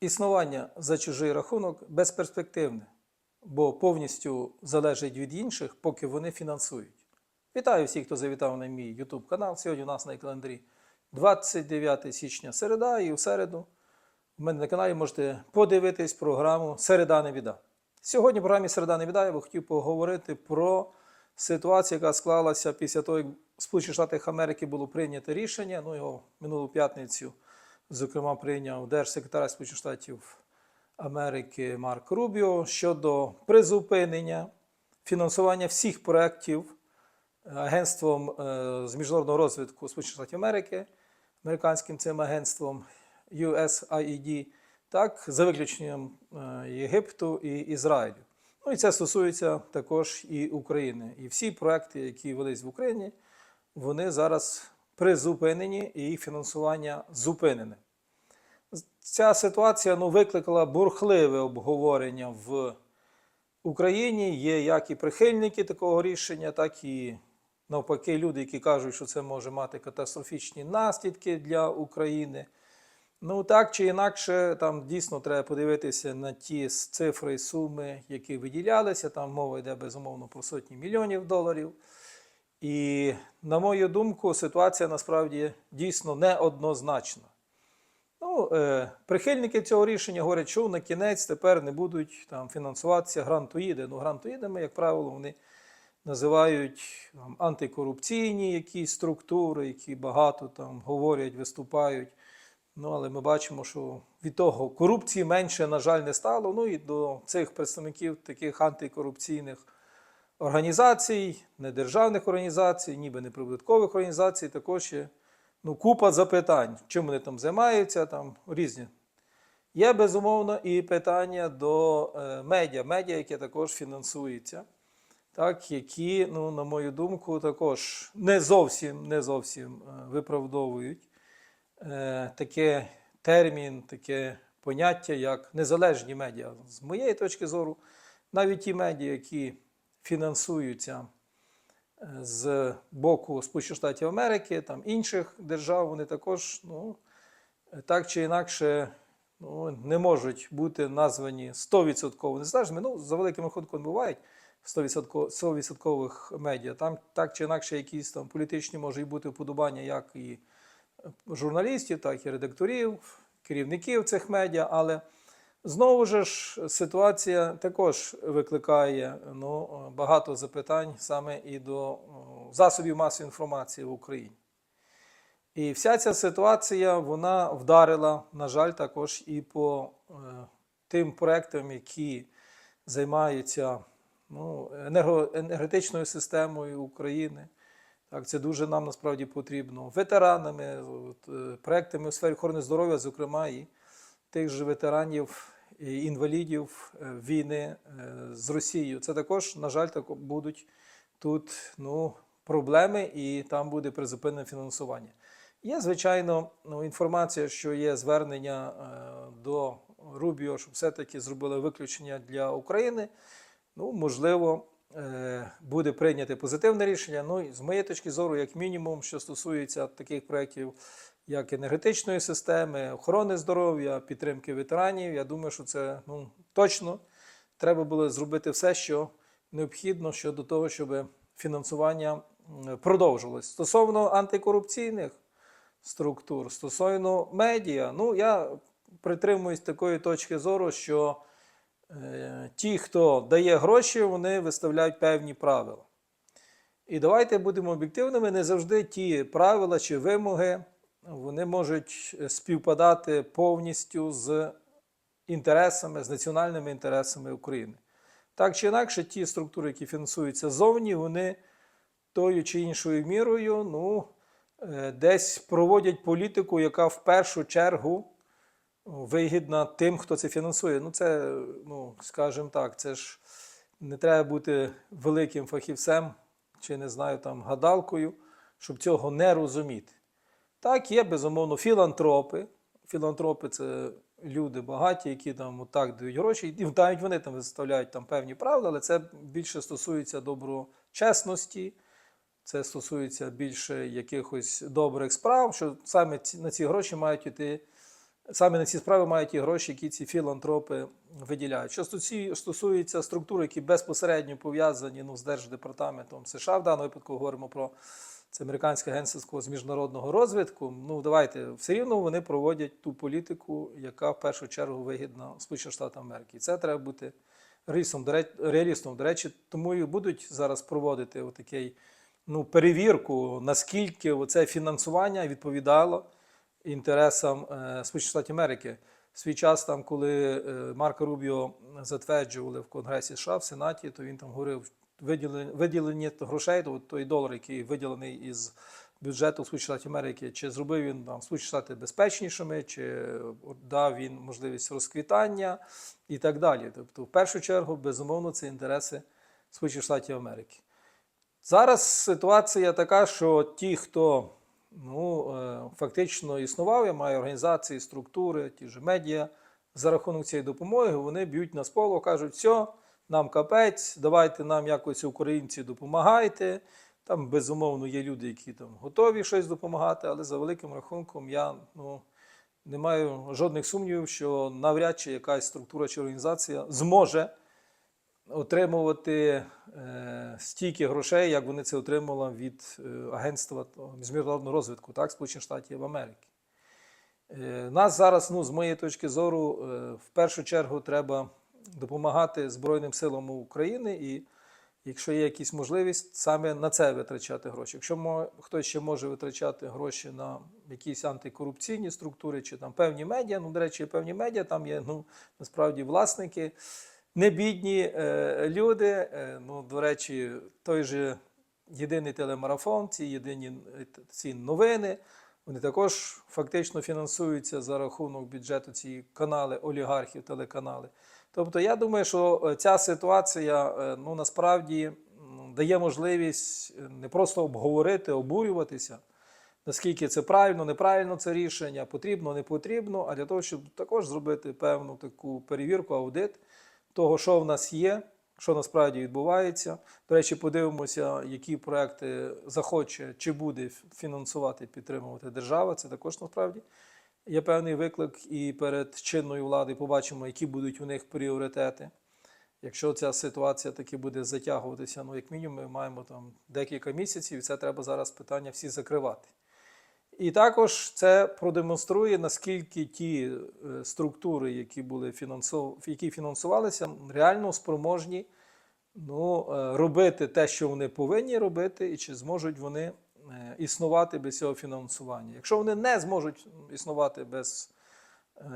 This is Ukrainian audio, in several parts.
Існування за чужий рахунок безперспективне, бо повністю залежить від інших, поки вони фінансують. Вітаю всіх, хто завітав на мій YouTube канал. Сьогодні у нас на календарі 29 січня середа, і у середу в мене на каналі можете подивитись програму Середа не біда. Сьогодні в програмі Середа не біда я би хотів поговорити про ситуацію, яка склалася після того, як в Америки було прийнято рішення. Ну, його минулу п'ятницю, зокрема, прийняв держсекретар Сполучених Штатів Америки Марк Рубіо щодо призупинення фінансування всіх проєктів агентством е, з міжнародного розвитку Сполучених Штатів Америки, американським цим агентством USAID, так, за виключенням е, Єгипту і Ізраїлю. Ну і це стосується також і України. І всі проекти, які велись в Україні, вони зараз призупинені і їх фінансування зупинене. Ця ситуація ну, викликала бурхливе обговорення в Україні. Є як і прихильники такого рішення, так і навпаки люди, які кажуть, що це може мати катастрофічні наслідки для України. Ну, так чи інакше, там дійсно треба подивитися на ті цифри і суми, які виділялися. Там мова йде безумовно про сотні мільйонів доларів. І, на мою думку, ситуація насправді дійсно неоднозначна. Ну, е, прихильники цього рішення говорять, що на кінець тепер не будуть там, фінансуватися грантоїди. Ну, грантоїдами, як правило, вони називають там, антикорупційні якісь структури, які багато там говорять, виступають. Ну, але ми бачимо, що від того корупції менше, на жаль, не стало. Ну і до цих представників таких антикорупційних організацій, недержавних організацій, ніби неприбуткових організацій, також є ну, купа запитань, чим вони там займаються, там різні. Є безумовно і питання до е, медіа, медіа, яке також фінансується, так, які, ну, на мою думку, також не зовсім, не зовсім е, виправдовують е, таке термін, таке поняття, як незалежні медіа. З моєї точки зору, навіть ті медіа, які фінансуються е, з боку Сполучених Штатів Америки, там інших держав, вони також ну, так чи інакше ну, не можуть бути названі 100% незалежними. Ну, за великим рахунком бувають 100%, 100% медіа. Там так чи інакше якісь там політичні можуть бути вподобання, як і журналістів, так і редакторів, керівників цих медіа, але знову ж ситуація також викликає ну, багато запитань саме і до засобів масової інформації в Україні. І вся ця ситуація вона вдарила, на жаль, також і по е, тим проектам, які займаються ну, енергетичною системою України. Так, це дуже нам насправді потрібно. Ветеранами, е, проектами у сфері охорони здоров'я, зокрема, і тих же ветеранів і інвалідів е, війни е, з Росією. Це також, на жаль, так будуть тут ну, проблеми, і там буде призупинене фінансування. Є, звичайно, ну, інформація, що є звернення е, до Рубіо, щоб все-таки зробили виключення для України. Ну, можливо, буде прийняте позитивне рішення. Ну, і з моєї точки зору, як мінімум, що стосується таких проєктів, як енергетичної системи, охорони здоров'я, підтримки ветеранів, я думаю, що це ну, точно треба було зробити все, що необхідно щодо того, щоб фінансування м, продовжилось. Стосовно антикорупційних структур, стосовно медіа, ну я притримуюсь такої точки зору, що е, ті, хто дає гроші, вони виставляють певні правила. І давайте будемо об'єктивними, не завжди ті правила чи вимоги вони можуть співпадати повністю з інтересами, з національними інтересами України. Так чи інакше, ті структури, які фінансуються зовні, вони тою чи іншою мірою ну, е, десь проводять політику, яка в першу чергу вигідна тим, хто це фінансує. Ну, це, ну, скажімо так, це ж не треба бути великим фахівцем чи не знаю там гадалкою, щоб цього не розуміти. Так, є, безумовно, філантропи. Філантропи це люди багаті, які там отак дають гроші, і навіть вони там виставляють там певні правила, але це більше стосується доброчесності, це стосується більше якихось добрих справ, що саме на ці гроші мають йти саме на ці справи мають ті гроші, які ці філантропи виділяють. Що стосується структур, які безпосередньо пов'язані ну, з Держдепартаментом США, в даному випадку говоримо про це Американське агентство з міжнародного розвитку. Ну давайте все рівно вони проводять ту політику, яка в першу чергу вигідна Сполучених Штатів Америки. І це треба бути реалістом. Реалістом. До речі, тому і будуть зараз проводити отакий, ну, перевірку, наскільки це фінансування відповідало інтересам е, Сполучених Штатів Америки. Свій час, там, коли е, Марко Рубіо затверджували в Конгресі США, в Сенаті, то він там говорив виділення, виділення грошей, то той долар, який виділений із бюджету Сполучених Штатів Америки, чи зробив він там Сполучені Штати безпечнішими, чи дав він можливість розквітання і так далі. Тобто, в першу чергу, безумовно, це інтереси Сполучених Штатів Америки. Зараз ситуація така, що ті, хто ну, е, фактично існував, я маю організації, структури, ті ж медіа, за рахунок цієї допомоги, вони б'ють на споло, кажуть, все, нам капець, давайте нам якось українці допомагайте. Там, безумовно, є люди, які там готові щось допомагати, але за великим рахунком я ну, не маю жодних сумнівів, що навряд чи якась структура чи організація зможе отримувати е, стільки грошей, як вони це отримали від е, Агентства міжнародного розвитку, так, Сполучених Штатів Америки. Е, нас зараз, ну, з моєї точки зору, е, в першу чергу треба допомагати Збройним силам України і, якщо є якісь можливість, саме на це витрачати гроші. Якщо хтось ще може витрачати гроші на якісь антикорупційні структури чи там певні медіа, ну, до речі, певні медіа, там є ну, насправді власники, не бідні е, люди. Е, ну, до речі, той же єдиний телемарафон, ці єдині е, ці новини. Вони також фактично фінансуються за рахунок бюджету ці канали олігархів, телеканали. Тобто, я думаю, що е, ця ситуація е, ну, насправді дає можливість е, не просто обговорити, обурюватися, наскільки це правильно, неправильно це рішення, потрібно, не потрібно, а для того, щоб також зробити певну таку перевірку, аудит того, що в нас є, що насправді відбувається. До речі, подивимося, які проекти захоче чи буде фінансувати, підтримувати держава. Це також насправді є певний виклик. І перед чинною владою побачимо, які будуть у них пріоритети. Якщо ця ситуація таки буде затягуватися, ну як мінімум, ми маємо там декілька місяців, і це треба зараз питання всі закривати. І також це продемонструє, наскільки ті е, структури, які були фінансов... які фінансувалися, реально спроможні ну, е, робити те, що вони повинні робити, і чи зможуть вони е, існувати без цього фінансування. Якщо вони не зможуть існувати без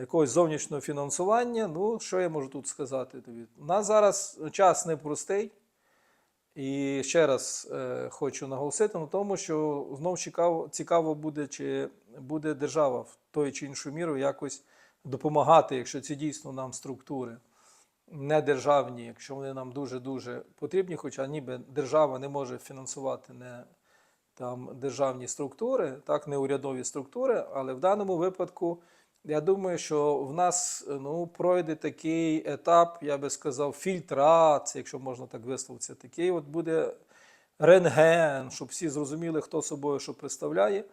якогось зовнішнього фінансування, ну що я можу тут сказати? У нас зараз час непростий. І ще раз е, хочу наголосити на тому, що знов цікаво, цікаво буде, чи буде держава в той чи іншу міру якось допомагати, якщо це дійсно нам структури не державні, якщо вони нам дуже-дуже потрібні, хоча ніби держава не може фінансувати не там державні структури, так, не урядові структури, але в даному випадку я думаю, що в нас ну, пройде такий етап, я би сказав, фільтрації, якщо можна так висловитися, такий от буде рентген, щоб всі зрозуміли, хто собою що представляє.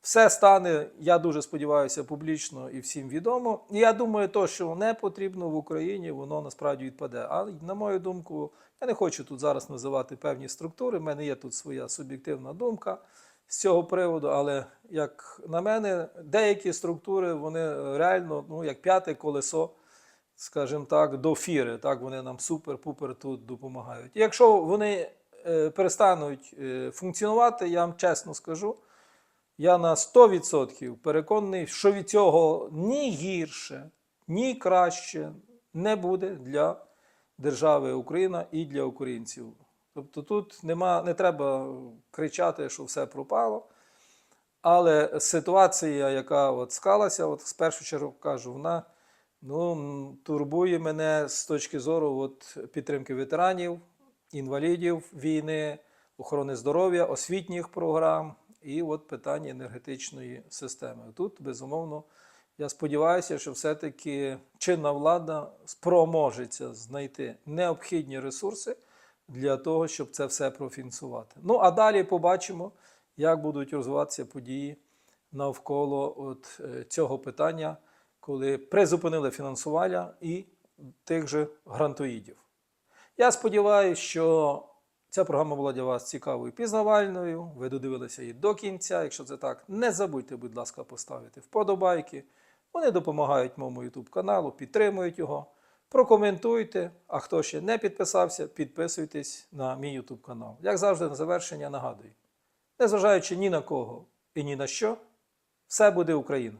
Все стане, я дуже сподіваюся, публічно і всім відомо. І я думаю, то, що не потрібно в Україні, воно насправді відпаде. А на мою думку, я не хочу тут зараз називати певні структури. в мене є тут своя суб'єктивна думка з цього приводу, але як на мене, деякі структури вони реально ну, як п'яте колесо, скажімо так, до фіри. Так, вони нам супер-пупер тут допомагають. І якщо вони е, перестануть е, функціонувати, я вам чесно скажу. Я на 100% переконаний, що від цього ні гірше, ні краще не буде для держави Україна і для українців. Тобто тут нема, не треба кричати, що все пропало. Але ситуація, яка от склалася, от з першу чергу кажу, вона ну, турбує мене з точки зору от, підтримки ветеранів, інвалідів війни, охорони здоров'я, освітніх програм і от питання енергетичної системи. Тут, безумовно, я сподіваюся, що все-таки чинна влада спроможеться знайти необхідні ресурси для того, щоб це все профінансувати. Ну а далі побачимо, як будуть розвиватися події навколо от, е, цього питання коли призупинили фінансування і тих же грантоїдів. Я сподіваюся, що ця програма була для вас цікавою і пізнавальною. Ви додивилися її до кінця. Якщо це так, не забудьте, будь ласка, поставити вподобайки. Вони допомагають моєму YouTube каналу, підтримують його. Прокоментуйте, а хто ще не підписався, підписуйтесь на мій YouTube канал. Як завжди, на завершення нагадую: незважаючи ні на кого і ні на що, все буде Україна!